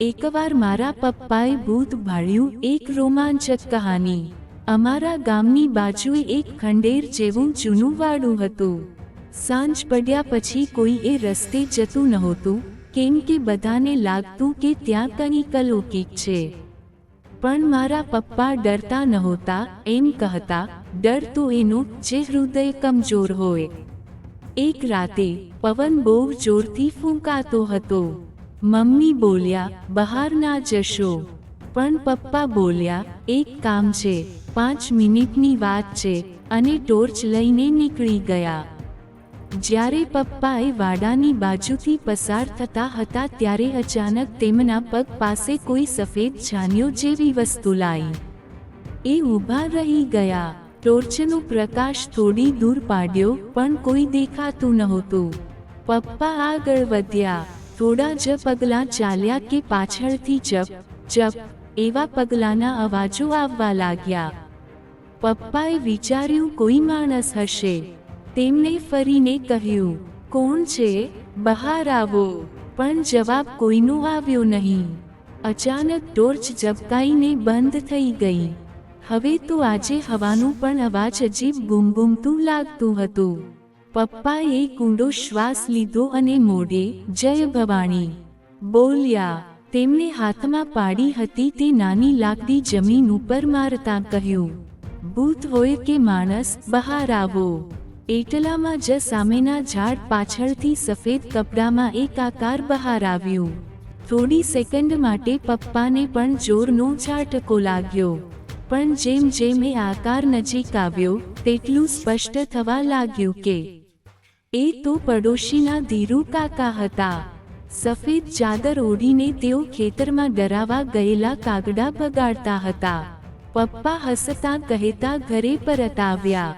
એકવાર મારા પપ્પાએ ભૂત ભાળ્યું એક રોમાંચક કહાની. અમારા ગામની બાજુએ એક ખંડેર જેવું જૂનું વાડું હતું. સાંજ પડ્યા પછી કોઈ એ રસ્તે જતું નહોતું, કેમ કે બધાને લાગતું કે ત્યાં કંઈક અલૌકિક છે. પણ મારા પપ્પા ડરતા નહોતા, એમ કહેતા, ડર તો એનો જે હૃદય કમજોર હોય. એક રાતે, પવન બહુ જોરથી ફૂંકાતો હતો. મમ્મી બોલ્યા બહાર ના જશો. પણ પપ્પા બોલ્યા, એક કામ છે, પાંચ મિનિટની વાત છે, અને ટોર્ચ લઈને નીકળી ગયા. જ્યારે પપ્પાએ વાડાની બાજુથી પસાર થતા હતા ત્યારે અચાનક તેમના પગ પાસે કોઈ સફેદ છાનિયો જેવી વસ્તુ લાઈ. એ ઊભા રહી ગયા. ટોર્ચનો પ્રકાશ થોડી દૂર પાડ્યો, પણ કોઈ દેખાતું નહોતું. પપ્પા આગળ વધ્યા. થોડા જ પગલાં ચાલ્યા કે પાછળથી જપ જપ, એવા પગલાંના અવાજો આવવા લાગ્યા. પપ્પાએ વિચાર્યું, કોઈ માણસ હશે. તેમને ફરીને કહ્યું, કોણ છે? બહાર આવો. પણ જવાબ કોઈનો આવ્યો નહીં. અચાનક ટોર્ચ ઝબકાઈને બંધ થઈ ગઈ. હવે તો આજે હવાનું પણ અવાજ અજીબ ગુમગુમતું લાગતું હતું. પપ્પાએ કુંડો શ્વાસ લીધો અને મોઢે, જય ભવાણી. બોલ્યા, તેમને હાથમાં પાડી હતી તે નાની લાકડી જમીન ઉપર મારતા કહ્યું, ભૂત હોય કે માણસ, બહાર આવો. એટલામાં જ સામેના ઝાડ પાછળથી સફેદ કપડામાં એક આકાર બહાર આવ્યું. થોડી સેકન્ડ માટે પપ્પાને પણ જોરનો ઝાટકો લાગ્યો. પણ જેમ જેમ એ આકાર નજીક આવ્યો, તેટલું સ્પષ્ટ થવા લાગ્યું કે એ તો પડોશીના ધીરુ કાકા હતા. સફેદ ચાદર ઓઢીને તેઓ ખેતરમાં ડરાવા ગયેલા કાગડા બગાડતા હતા. પપ્પા હસતા કહેતા ઘરે પરત આવ્યા.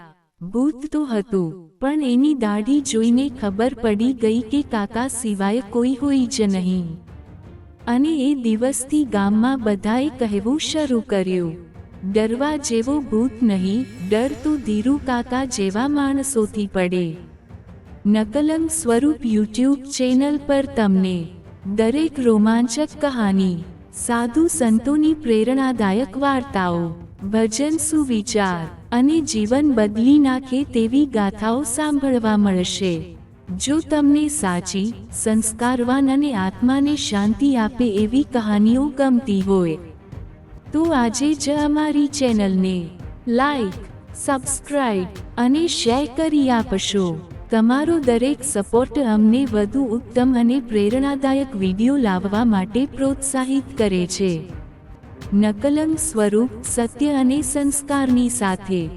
ભૂત તો હતું, પણ એની દાઢી જોઈને ખબર પડી ગઈ કે કાકા સિવાય કોઈ હોય જ નહીં. અને એ દિવસથી ગામમાં બધાએ કહેવું શરૂ કર્યું. ડરવા જેવો ભૂત નહીં, ડર તો ધીરુ કાકા જેવા માણસોથી પડે. નકલંગ સ્વરૂપ યુટ્યુબ ચેનલ પર તમને દરેક રોમાંચક કહાની, સાધુ સંતોની પ્રેરણાદાયક વાર્તાઓ, ભજન સુવિચાર અને જીવન બદલી નાખે તેવી ગાથાઓ સાંભળવા મળશે. જો તમને સાચી, સંસ્કારવાન અને આત્માને શાંતિ આપે એવી કહાનીઓ ગમતી હોય તો આજે જ અમારી ચેનલને લાઈક સબસ્ક્રાઇબ અને શેર કરી આપશો. તમારો દરેક સપોર્ટ અમને વધુ ઉત્તમ અને પ્રેરણાદાયક વીડિયો લાવવા માટે પ્રોત્સાહિત કરે છે. નકલંગ સ્વરૂપ સત્ય અને સંસ્કારની સાથે